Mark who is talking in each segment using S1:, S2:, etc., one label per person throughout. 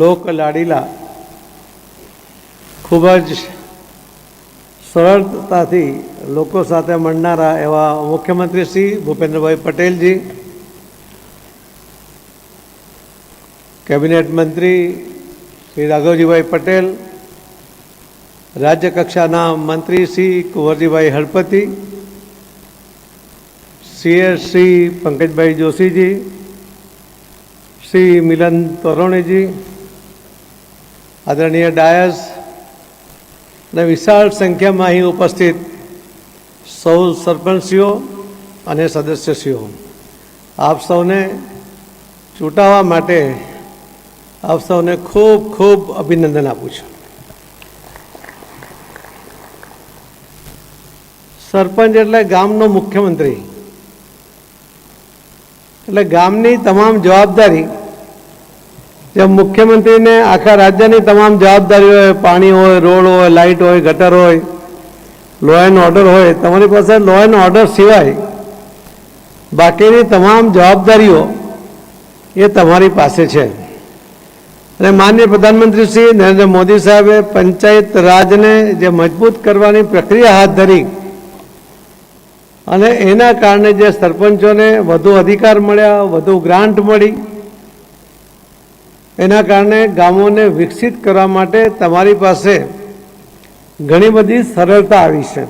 S1: લોક લાડીલા ખૂબ જ સરળતાથી લોકો સાથે મળનારા એવા મુખ્યમંત્રી શ્રી ભૂપેન્દ્રભાઈ પટેલજી, કેબિનેટ મંત્રી શ્રી રાઘવજીભાઈ પટેલ, રાજ્ય કક્ષાના મંત્રી શ્રી કુંવરજીભાઈ હળપતિ સીએસ શ્રી પંકજભાઈ જોશીજી, શ્રી મિલન તોરણીજી આદરણીય ડાયસ અને વિશાળ સંખ્યામાં અહીં ઉપસ્થિત સૌ સરપંચીઓ અને સદસ્યશ્રીઓ. આપ સૌને ચૂંટાવા માટે આપ સૌને ખૂબ ખૂબ અભિનંદન આપું છું. સરપંચ એટલે ગામનો મુખ્યમંત્રી. એટલે ગામની તમામ જવાબદારી જેમ મુખ્યમંત્રીને આખા રાજ્યની તમામ જવાબદારી હોય, પાણી હોય, રોડ હોય, લાઇટ હોય, ગટર હોય લો એન્ડ ઓર્ડર હોય, તમારી પાસે લો એન્ડ ઓર્ડર સિવાય બાકીની તમામ જવાબદારીઓ એ તમારી પાસે છે. અને માનનીય પ્રધાનમંત્રી શ્રી નરેન્દ્ર મોદી સાહેબે પંચાયત રાજને જે મજબૂત કરવાની પ્રક્રિયા હાથ ધરી અને એના કારણે જે સરપંચોને વધુ અધિકાર મળ્યા, વધુ ગ્રાન્ટ મળી એના કારણે ગામોને વિકસિત કરવા માટે તમારી પાસે ઘણી બધી સરળતા આવી છે.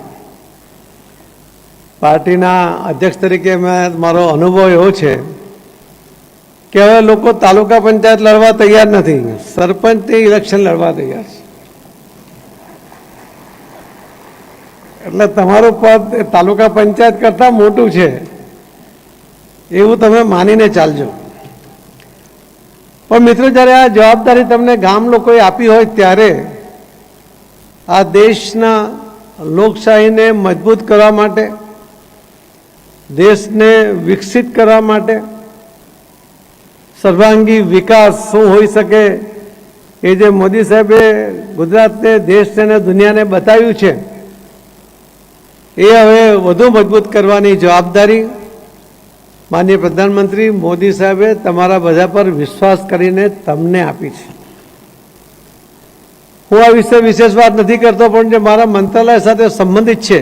S1: પાર્ટીના અધ્યક્ષ તરીકે મેં મારો અનુભવ એવો છે કે હવે લોકો તાલુકા પંચાયત લડવા તૈયાર નથી. સરપંચની ઇલેક્શન લડવા તૈયાર છે. એટલે તમારું પદ તાલુકા પંચાયત કરતાં મોટું છે. એવું તમે માનીને ચાલજો. પણ મિત્રો, જ્યારે આ જવાબદારી તમને ગામ લોકોએ આપી હોય ત્યારે આ દેશના લોકશાહીને મજબૂત કરવા માટે, દેશને વિકસિત કરવા માટે સર્વાંગી વિકાસ શું હોઈ શકે એ જે મોદી સાહેબે ગુજરાતને, દેશને અને દુનિયાને બતાવ્યું છે, એ હવે વધુ મજબૂત કરવાની જવાબદારી માનનીય પ્રધાનમંત્રી મોદી સાહેબે તમારા બધા પર વિશ્વાસ કરીને તમને આપી છે. હું આ વિશે વિશેષ વાત નથી કરતો, પણ જે મારા મંત્રાલય સાથે સંબંધિત છે,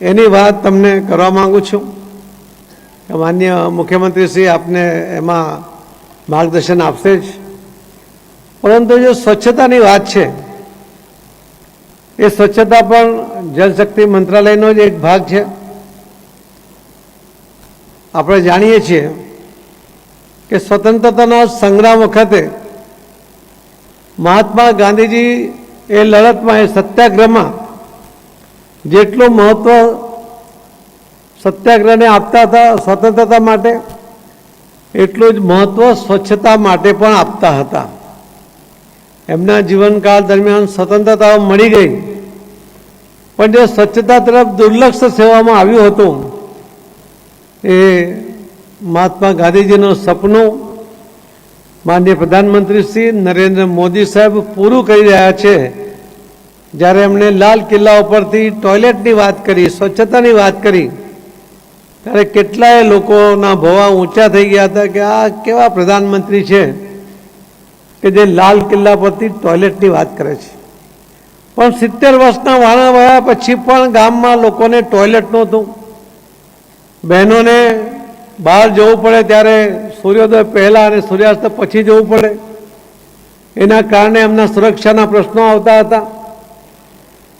S1: એની વાત તમને કરવા માગું છું. માન્ય મુખ્યમંત્રી શ્રી આપને એમાં માર્ગદર્શન આપશે જ. પરંતુ જે સ્વચ્છતાની વાત છે, એ સ્વચ્છતા પણ જલશક્તિ મંત્રાલયનો જ એક ભાગ છે. આપણે જાણીએ છીએ કે સ્વતંત્રતાના સંગ્રામ વખતે મહાત્મા ગાંધીજી એ લડતમાં, એ સત્યાગ્રહમાં જેટલું મહત્વ સત્યાગ્રહને આપતા હતા સ્વતંત્રતા માટે, એટલું જ મહત્વ સ્વચ્છતા માટે પણ આપતા હતા. એમના જીવનકાળ દરમિયાન સ્વતંત્રતા મળી ગઈ. પણ જે સ્વચ્છતા તરફ દુર્લક્ષ સેવામાં આવ્યું હતું એ મહાત્મા ગાંધીજીનું સપનું માનનીય પ્રધાનમંત્રી શ્રી નરેન્દ્ર મોદી સાહેબ પૂરું કરી રહ્યા છે. જ્યારે એમણે લાલ કિલ્લા ઉપરથી ટોયલેટની વાત કરી, સ્વચ્છતાની વાત કરી, ત્યારે કેટલાય લોકોના ભવા ઊંચા થઈ ગયા હતા કે આ કેવા પ્રધાનમંત્રી છે કે જે લાલ કિલ્લા પરથી ટોયલેટની વાત કરે છે. પણ સિત્તેર વર્ષના વાણા વયા પછી પણ ગામમાં લોકોને ટોયલેટ નહોતું. બહેનોને બહાર જવું પડે ત્યારે સૂર્યોદય પહેલાં અને સૂર્યાસ્ત પછી જવું પડે. એના કારણે એમના સુરક્ષાના પ્રશ્નો આવતા હતા.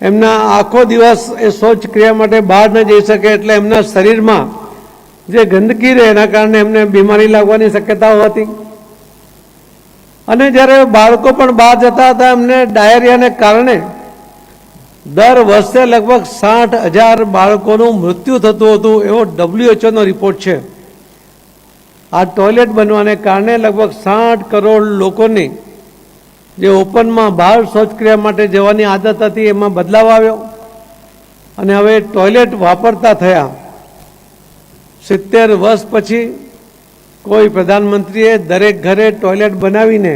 S1: એમના આખો દિવસ એ શૌચ ક્રિયા માટે બહાર ન જઈ શકે એટલે એમના શરીરમાં જે ગંદકી રહે એના કારણે એમને બીમારી લાગવાની શક્યતાઓ હતી. અને જ્યારે બાળકો પણ બહાર જતા હતા, એમને ડાયરિયાને કારણે દર વર્ષે લગભગ સાઠ હજાર બાળકોનું મૃત્યુ થતું હતું એવો ડબ્લ્યુએચઓનો રિપોર્ટ છે. આ ટોયલેટ બનવાને કારણે લગભગ સાઠ કરોડ લોકોની જે ઓપનમાં બહાર શૌચક્રિયા માટે જવાની આદત હતી એમાં બદલાવ આવ્યો અને હવે ટોયલેટ વાપરતા થયા. સિત્તેર વર્ષ પછી કોઈ પ્રધાનમંત્રીએ દરેક ઘરે ટોયલેટ બનાવીને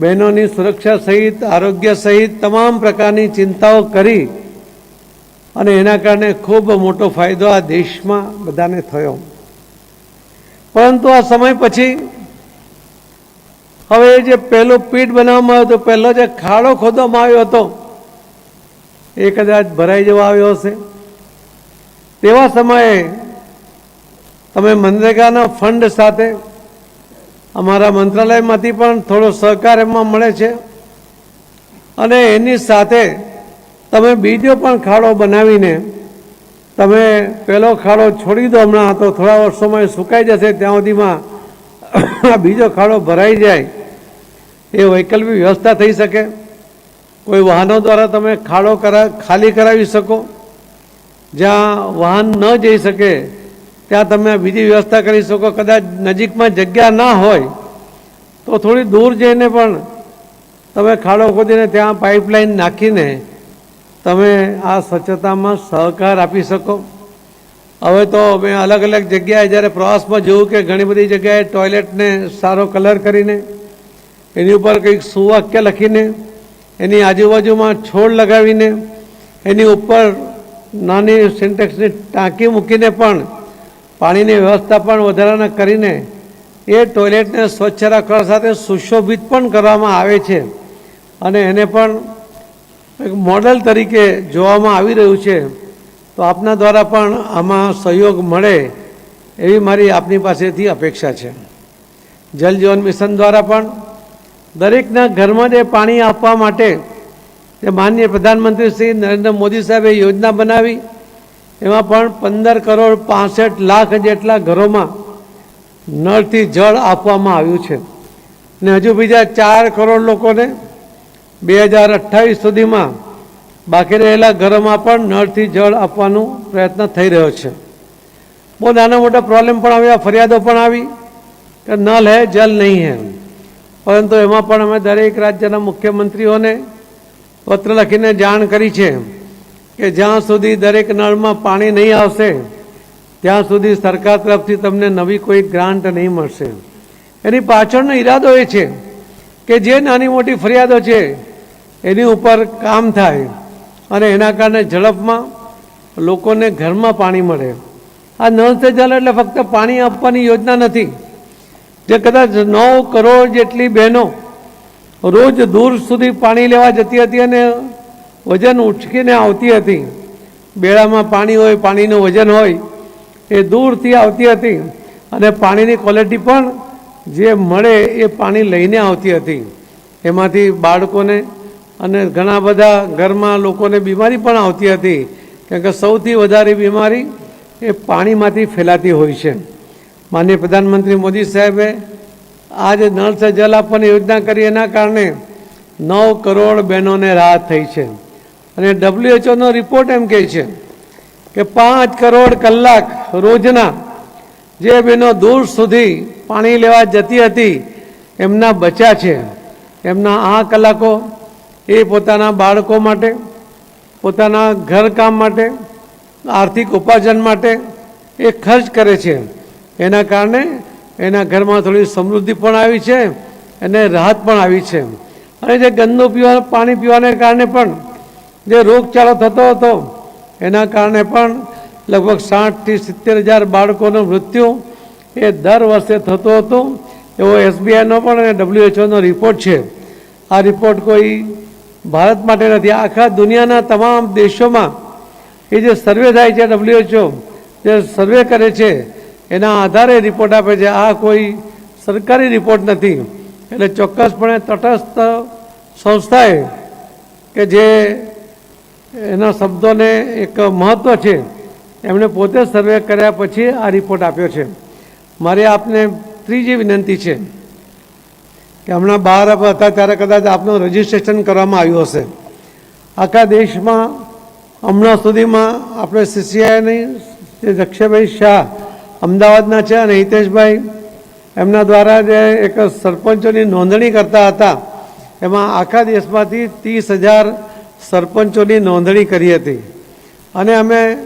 S1: બહેનોની સુરક્ષા સહિત, આરોગ્ય સહિત તમામ પ્રકારની ચિંતાઓ કરી અને એના કારણે ખૂબ મોટો ફાયદો આ દેશમાં બધાને થયો. પરંતુ આ સમય પછી હવે જે પહેલો પીઠ બનાવવામાં આવ્યો હતો, પહેલો જે ખાડો ખોદવામાં આવ્યો હતો, એ કદાચ ભરાઈ જવા આવ્યો હશે. તેવા સમયે તમે મનરેગાના ફંડ સાથે અમારા મંત્રાલયમાંથી પણ થોડો સહકાર એમાં મળે છે. અને એની સાથે તમે બીજો પણ ખાડો બનાવીને તમે પહેલો ખાડો છોડી દો હમણાં, તો થોડા વર્ષોમાં સુકાઈ જશે, ત્યાં સુધીમાં બીજો ખાડો ભરાઈ જાય. એ વૈકલ્પિક વ્યવસ્થા થઈ શકે. કોઈ વાહનો દ્વારા તમે ખાડો કરા, ખાલી કરાવી શકો. જ્યાં વાહન ન જઈ શકે ત્યાં તમે બીજી વ્યવસ્થા કરી શકો. કદાચ નજીકમાં જગ્યા ના હોય, તો થોડી દૂર જઈને પણ તમે ખાડો ખોદીને ત્યાં પાઇપલાઇન નાખીને તમે આ સ્વચ્છતામાં સહકાર આપી શકો. હવે તો મેં અલગ અલગ જગ્યાએ જ્યારે પ્રવાસમાં જોયું કે ઘણી બધી જગ્યાએ ટોયલેટને સારો કલર કરીને, એની ઉપર કંઈક સુવાક્ય લખીને, એની આજુબાજુમાં છોડ લગાવીને, એની ઉપર નાની સિન્ટેક્સની ટાંકી મૂકીને પણ પાણીની વ્યવસ્થા પણ વધારાના કરીને એ ટોયલેટને સ્વચ્છ રાખવા સાથે સુશોભિત પણ કરવામાં આવે છે. અને એને પણ એક મોડલ તરીકે જોવામાં આવી રહ્યું છે. તો આપના દ્વારા પણ આમાં સહયોગ મળે એવી મારી આપની પાસેથી અપેક્ષા છે. જલ જીવન મિશન દ્વારા પણ દરેકના ઘરમાં જે પાણી આપવા માટે જે માનનીય પ્રધાનમંત્રી શ્રી નરેન્દ્ર મોદી સાહેબે યોજના બનાવી એમાં પણ પંદર કરોડ પાસઠ લાખ જેટલા ઘરોમાં નળથી જળ આપવામાં આવ્યું છે. ને હજુ બીજા ચાર કરોડ લોકોને બે હજાર અઠ્ઠાવીસ સુધીમાં બાકી રહેલા ઘરોમાં પણ નળથી જળ આપવાનો પ્રયત્ન થઈ રહ્યો છે. બહુ નાના મોટા પ્રોબ્લેમ પણ આવ્યા, ફરિયાદો પણ આવી કે નલ હે, જલ નહીં હે. પરંતુ એમાં પણ અમે દરેક રાજ્યના મુખ્યમંત્રીઓને પત્ર લખીને જાણ કરી છે. કે જ્યાં સુધી દરેક નળમાં પાણી નહીં આવશે, ત્યાં સુધી સરકાર તરફથી તમને નવી કોઈ ગ્રાન્ટ નહીં મળશે. એની પાછળનો ઈરાદો એ છે કે જે નાની મોટી ફરિયાદો છે, એની ઉપર કામ થાય અને એના કારણે ઝડપમાં લોકોને ઘરમાં પાણી મળે. આ નળ સે જલ એટલે ફક્ત પાણી આપવાની યોજના નથી. જે કદાચ નવ કરોડ જેટલી બહેનો રોજ દૂર સુધી પાણી લેવા જતી હતી અને વજન ઉચકીને આવતી હતી. બેડામાં પાણી હોય, પાણીનું વજન હોય, એ દૂરથી આવતી હતી અને પાણીની ક્વોલિટી પણ જે મળે એ પાણી લઈને આવતી હતી. એમાંથી બાળકોને અને ઘણા બધા ઘરમાં લોકોને બીમારી પણ આવતી હતી. કેમ કે સૌથી વધારે બીમારી એ પાણીમાંથી ફેલાતી હોય છે. માનનીય પ્રધાનમંત્રી મોદી સાહેબે આ જે નળ સે જલ આપવાની યોજના કરી, એના કારણે નવ કરોડ બહેનોને રાહત થઈ છે. અને ડબ્લ્યુએચઓનો રિપોર્ટ એમ કહે છે કે પાંચ કરોડ કલાક રોજના જે બહેનો દૂર સુધી પાણી લેવા જતી હતી, એમના બચ્યા છે. એમના આ કલાકો એ પોતાના બાળકો માટે, પોતાના ઘરકામ માટે, આર્થિક ઉપાર્જન માટે એ ખર્ચ કરે છે. એના કારણે એના ઘરમાં થોડી સમૃદ્ધિ પણ આવી છે અને રાહત પણ આવી છે. અને જે ગંદુ પીવા, પાણી પીવાને કારણે પણ જે રોગચાળો થતો હતો, એના કારણે પણ લગભગ સાઠથી સિત્તેર હજાર બાળકોનું મૃત્યુ એ દર વર્ષે થતો હતો. એવો એસબીઆઈનો પણ અને ડબ્લ્યુએચઓનો રિપોર્ટ છે. આ રિપોર્ટ કોઈ ભારત માટે નથી, આખા દુનિયાના તમામ દેશોમાં એ જે સર્વે થાય છે, ડબ્લ્યુએચઓ જે સર્વે કરે છે, એના આધારે રિપોર્ટ આપે છે. આ કોઈ સરકારી રિપોર્ટ નથી. એટલે ચોક્કસપણે તટસ્થ સંસ્થાએ કે જે એના શબ્દોને એક મહત્ત્વ છે. એમણે પોતે સર્વે કર્યા પછી આ રિપોર્ટ આપ્યો છે. મારે આપને ત્રીજી વિનંતી છે કે હમણાં બહાર હતા ત્યારે કદાચ આપનું રજિસ્ટ્રેશન કરવામાં આવ્યું હશે. આખા દેશમાં હમણાં સુધીમાં આપણે સીસીઆઈની જે દક્ષભાઈ શાહ અમદાવાદના છે અને હિતેશભાઈ એમના દ્વારા જે એક સરપંચોની નોંધણી કરતા હતા, એમાં આખા દેશમાંથી ત્રીસ હજાર સરપંચોની નોંધણી કરી હતી. અને અમે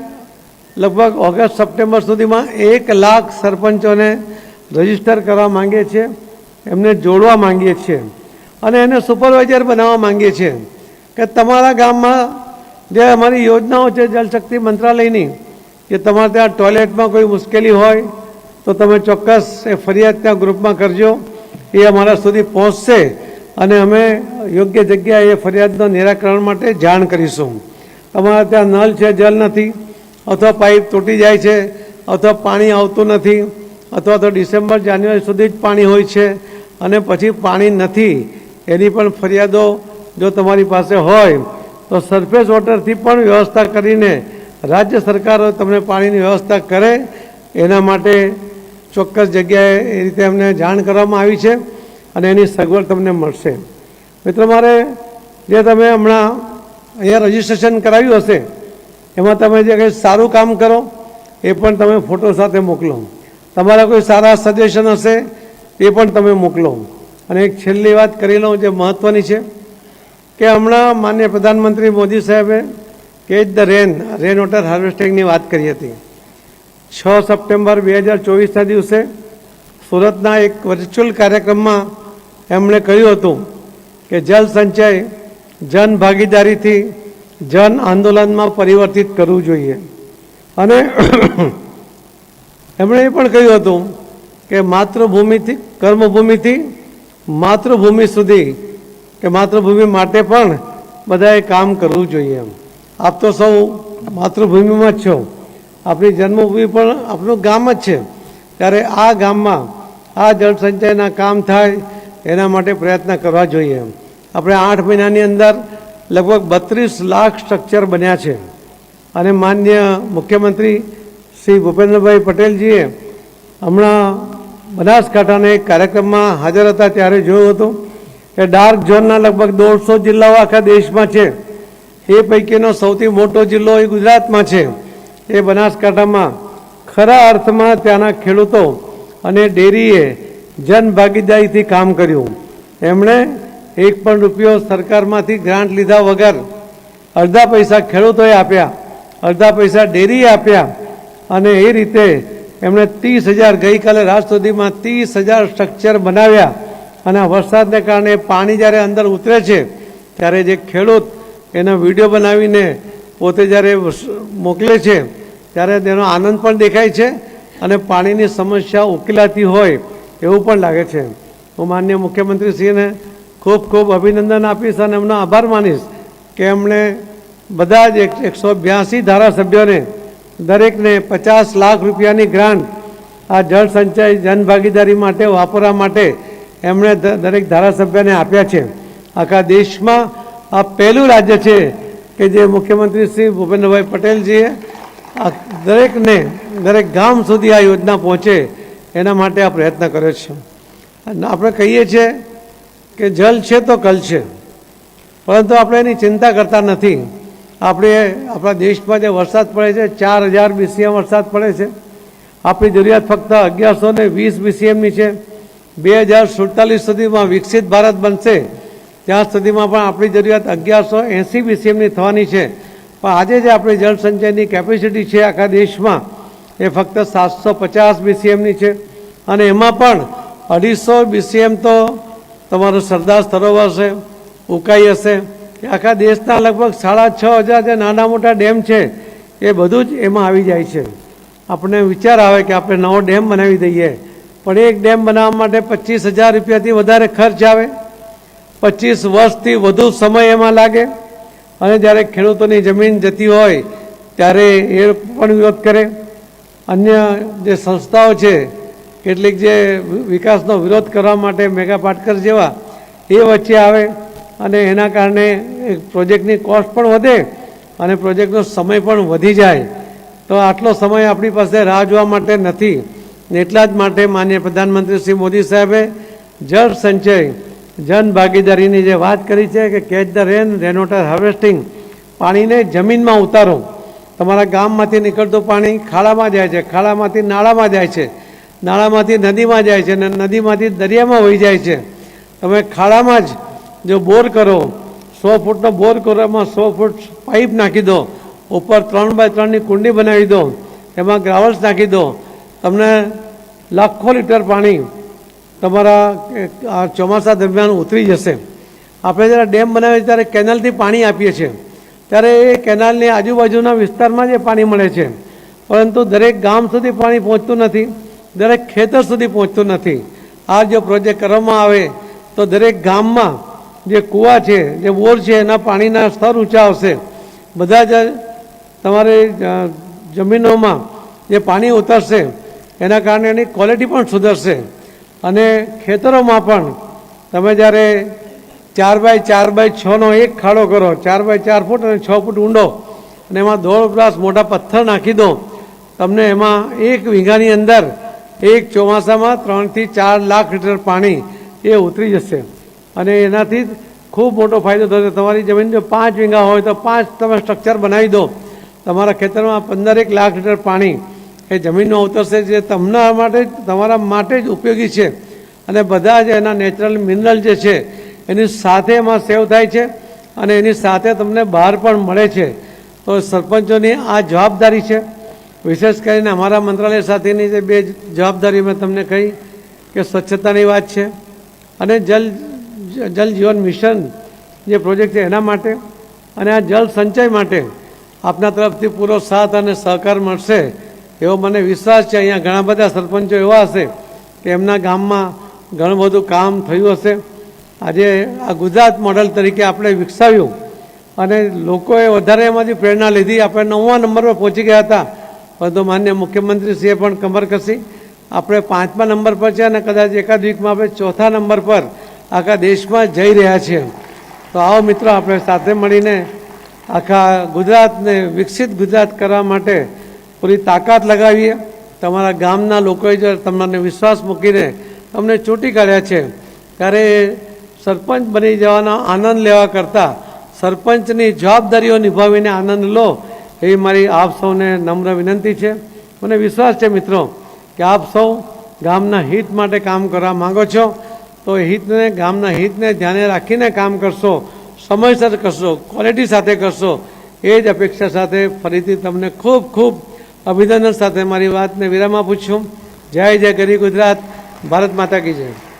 S1: લગભગ ઓગસ્ટ સપ્ટેમ્બર સુધીમાં એક લાખ સરપંચોને રજિસ્ટર કરવા માંગીએ છીએ, એમને જોડવા માંગીએ છીએ. અને એને સુપરવાઇઝર બનાવવા માંગીએ છીએ કે તમારા ગામમાં જે અમારી યોજનાઓ છે જલશક્તિ મંત્રાલયની, કે તમારે ત્યાં ટોયલેટમાં કોઈ મુશ્કેલી હોય, તો તમે ચોક્કસ એ ફરિયાદ ત્યાં ગ્રુપમાં કરજો. એ અમારા સુધી પહોંચશે. અને અમે યોગ્ય જગ્યાએ ફરિયાદનો નિરાકરણ માટે જાણ કરીશું. તમારા ત્યાં નલ છે, જલ નથી, અથવા પાઇપ તૂટી જાય છે, અથવા પાણી આવતું નથી, અથવા તો ડિસેમ્બર, જાન્યુઆરી સુધી જ પાણી હોય છે, અને પછી પાણી નથી, એની પણ ફરિયાદો જો તમારી પાસે હોય, તો સરફેસ વોટરથી પણ વ્યવસ્થા કરીને રાજ્ય સરકારો તમને પાણીની વ્યવસ્થા કરે, એના માટે ચોક્કસ જગ્યાએ એ રીતે અમને જાણ કરવામાં આવી છે. અને એની સગવડ તમને મળશે. મિત્રો મારે, જે તમે હમણાં અહીંયા રજીસ્ટ્રેશન કરાવ્યું હશે, એમાં તમે જે કંઈ સારું કામ કરો, એ પણ તમે ફોટો સાથે મોકલો. તમારા કોઈ સારા સજેશન હશે, એ પણ તમે મોકલો. અને એક છેલ્લી વાત કરી લઉં જે મહત્ત્વની છે, કે હમણાં માન્ય પ્રધાનમંત્રી મોદી સાહેબે catch the rain rain water હાર્વેસ્ટિંગની વાત કરી હતી. છ સપ્ટેમ્બર બે હજાર ચોવીસના દિવસે સુરતના એક વર્ચ્યુઅલ કાર્યક્રમમાં એમણે કહ્યું હતું કે જલ સંચય જન ભાગીદારીથી જન આંદોલનમાં પરિવર્તિત કરવું જોઈએ. અને એમણે એ પણ કહ્યું હતું કે માતૃભૂમિથી, કર્મભૂમિથી માતૃભૂમિ સુધી, કે માતૃભૂમિ માટે પણ બધાએ કામ કરવું જોઈએ એમ. આપ તો સૌ માતૃભૂમિમાં જ છો. આપણી જન્મભૂમિ પણ આપણું ગામ જ છે. ત્યારે આ ગામમાં આ જળ સંચયના કામ થાય એના માટે પ્રયત્ન કરવા જોઈએ આપણે આઠ મહિનાની અંદર લગભગ બત્રીસ લાખ સ્ટ્રક્ચર બન્યા છે. અને માન્ય મુખ્યમંત્રી શ્રી ભૂપેન્દ્રભાઈ પટેલજીએ હમણાં બનાસકાંઠાના એક કાર્યક્રમમાં હાજર હતા ત્યારે જોયું હતું કે ડાર્ક ઝોનના લગભગ દોઢસો જિલ્લાઓ આખા દેશમાં છે. એ પૈકીનો સૌથી મોટો જિલ્લો એ ગુજરાતમાં છે. એ બનાસકાંઠામાં ખરા અર્થમાં ત્યાંના ખેડૂતો અને ડેરીએ જન ભાગીદારીથી કામ કર્યું. એમણે એક પણ રૂપિયો સરકારમાંથી ગ્રાન્ટ લીધા વગર અડધા પૈસા ખેડૂતોએ આપ્યા, અડધા પૈસા ડેરીએ આપ્યા અને એ રીતે એમણે ત્રીસ હજાર ગઈકાલે રાત સુધીમાં ત્રીસ હજાર સ્ટ્રક્ચર બનાવ્યા અને વરસાદને કારણે પાણી જ્યારે અંદર ઉતરે છે, ત્યારે જે ખેડૂત એનો વીડિયો બનાવીને પોતે જ્યારે મોકલે છે, ત્યારે તેનો આનંદ પણ દેખાય છે અને પાણીની સમસ્યા ઉકેલાતી હોય એવું પણ લાગે છે. હું માન્ય મુખ્યમંત્રીશ્રીને ખૂબ ખૂબ અભિનંદન આપીશ અને એમનો આભાર માનીશ કે એમણે બધા જ એક એકસો બ્યાસી ધારાસભ્યોને દરેકને પચાસ લાખ રૂપિયાની ગ્રાન્ટ આ જળ સંચય જનભાગીદારી માટે વાપરવા માટે એમણે દરેક ધારાસભ્યને આપ્યા છે. આખા દેશમાં આ પહેલું રાજ્ય છે કે જે મુખ્યમંત્રી શ્રી ભૂપેન્દ્રભાઈ પટેલજીએ દરેકને દરેક ગામ સુધી આ યોજના પહોંચે એના માટે આ પ્રયત્ન કર્યો છે. અને આપણે કહીએ છીએ કે જલ છે તો કલ છે. પરંતુ આપણે એની ચિંતા કરતા નથી. આપણે આપણા દેશમાં જે વરસાદ પડે છે, ચાર હજાર બીસીએમ વરસાદ પડે છે. આપણી જરૂરિયાત ફક્ત અગિયારસો ને વીસ બીસીએમની છે. બે હજાર સુડતાલીસ સુધીમાં વિકસિત ભારત બનશે. ત્યાં સુધીમાં પણ આપણી જરૂરિયાત અગિયારસો એંસી બીસીએમની થવાની છે. પણ આજે જે આપણી જળ સંચયની કેપેસિટી છે આખા દેશમાં એ ફક્ત સાતસો પચાસ બીસીએમની છે. અને એમાં પણ અઢીસો બીસીએમ તો તમારું સરદાર સરોવર છે ઉકાઈ હશે. કે આખા દેશના લગભગ સાડા છ હજાર જે નાના મોટા ડેમ છે, એ બધું જ એમાં આવી જાય છે. આપણને વિચાર આવે કે આપણે નવો ડેમ બનાવી દઈએ. પણ એક ડેમ બનાવવા માટે પચીસ હજાર રૂપિયાથી વધારે ખર્ચ આવે. પચીસ વર્ષથી વધુ સમય એમાં લાગે. અને જ્યારે ખેડૂતોની જમીન જતી હોય, ત્યારે એ પણ વિરોધ કરે. અન્ય જે સંસ્થાઓ છે, કેટલીક જે વિકાસનો વિરોધ કરવા માટે મેગા પાટકર જેવા, એ વચ્ચે આવે અને એના કારણે પ્રોજેક્ટની કોસ્ટ પણ વધે અને પ્રોજેક્ટનો સમય પણ વધી જાય. તો આટલો સમય આપણી પાસે રાહ જોવા માટે નથી. એટલા જ માટે માન્ય પ્રધાનમંત્રી શ્રી મોદી સાહેબે જળ સંચય, જન ભાગીદારીની જે વાત કરી છે કે catch the rain, rainwater harvesting, પાણીને જમીનમાં ઉતારો. તમારા ગામમાંથી નીકળતું પાણી ખાડામાં જાય છે, ખાડામાંથી નાળામાં જાય છે, નાળામાંથી નદીમાં જાય છે અને નદીમાંથી દરિયામાં વહી જાય છે. તમે ખાડામાં જ જો બોર કરો, સો ફૂટનો બોર કરો, એમાં સો ફૂટ પાઇપ નાખી દો, ઉપર ત્રણ બાય ત્રણની કુંડી બનાવી દો, એમાં ગ્રાવલ્સ નાખી દો, તમને લાખો લીટર પાણી તમારા ચોમાસા દરમિયાન ઉતરી જશે. આપણે જ્યારે ડેમ બનાવીએ ત્યારે કેનલથી પાણી આપીએ છીએ. ત્યારે એ કેનાલની આજુબાજુના વિસ્તારમાં જે પાણી મળે છે, પરંતુ દરેક ગામ સુધી પાણી પહોંચતું નથી, દરેક ખેતર સુધી પહોંચતું નથી. આ જો પ્રોજેક્ટ કરવામાં આવે, તો દરેક ગામમાં જે કૂવા છે, જે બોર છે, એના પાણીના સ્તર ઊંચા આવશે. બધા જ તમારે જમીનોમાં જે પાણી ઉતરશે, એના કારણે એની ક્વોલિટી પણ સુધરશે. અને ખેતરોમાં પણ તમે જ્યારે ચાર બાય ચાર બાય છનો એક ખાડો કરો. ચાર બાય ચાર ફૂટ અને છ ફૂટ ઊંડો. અને એમાં દોઢ ગ્લાસ મોટા પથ્થર નાખી દો. તમને એમાં એક વીઘાની અંદર એક ચોમાસામાં ત્રણથી ચાર લાખ લીટર પાણી એ ઉતરી જશે. અને એનાથી ખૂબ મોટો ફાયદો થશે. તમારી જમીન જો પાંચ વીંગા હોય તો પાંચ તમે સ્ટ્રક્ચર બનાવી દો. તમારા ખેતરમાં પંદરેક લાખ લીટર પાણી એ જમીનમાં ઉતરશે જે તમને માટે, તમારા માટે જ ઉપયોગી છે. અને બધા જ એના નેચરલ મિનરલ જે છે એની સાથે એમાં સેવ થાય છે અને એની સાથે તમને બહાર પણ મળે છે. તો સરપંચોની આ જવાબદારી છે. વિશેષ કરીને અમારા મંત્રાલય સાથેની જે બે જવાબદારી મેં તમને કહી કે સ્વચ્છતાની વાત છે અને જલ જલ જીવન મિશન જે પ્રોજેક્ટ છે એના માટે અને આ જલ સંચય માટે આપના તરફથી પૂરો સાથ અને સહકાર મળશે એવો મને વિશ્વાસ છે. અહીંયા ઘણા બધા સરપંચો એવા હશે કે એમના ગામમાં ઘણું બધું કામ થયું હશે. આજે આ ગુજરાત મોડલ તરીકે આપણે વિકસાવ્યું અને લોકોએ વધારે એમાંથી પ્રેરણા લીધી. આપણે નવમા નંબર પર પહોંચી ગયા હતા. પરંતુ માન્ય મુખ્યમંત્રીશ્રીએ પણ કમર કસી. આપણે પાંચમા નંબર પર છે અને કદાચ એકાદ વીકમાં આપણે ચોથા નંબર પર આખા દેશમાં જઈ રહ્યા છીએ. તો આવો મિત્રો, આપણે સાથે મળીને આખા ગુજરાતને, વિકસિત ગુજરાત કરવા માટે પૂરી તાકાત લગાવીએ. તમારા ગામના લોકોએ જો તમને વિશ્વાસ મૂકીને તમને ચૂંટી કાઢ્યા છે, ત્યારે સરપંચ બની જવાનો આનંદ લેવા કરતાં સરપંચની જવાબદારીઓ નિભાવીને આનંદ લો એવી મારી આપ સૌને નમ્ર વિનંતી છે. મને વિશ્વાસ છે મિત્રો કે આપ સૌ ગામના હિત માટે કામ કરવા માંગો છો, તો હિતને, ગામના હિતને ધ્યાને રાખીને કામ કરશો, સમયસર કરશો ક્વોલિટી સાથે કરશો, એ જ અપેક્ષા સાથે ફરીથી તમને ખૂબ ખૂબ અભિનંદન સાથે મારી વાતને વિરામ આપું છું. જય જય ગરી ગુજરાત, ભારત માતા કી જય.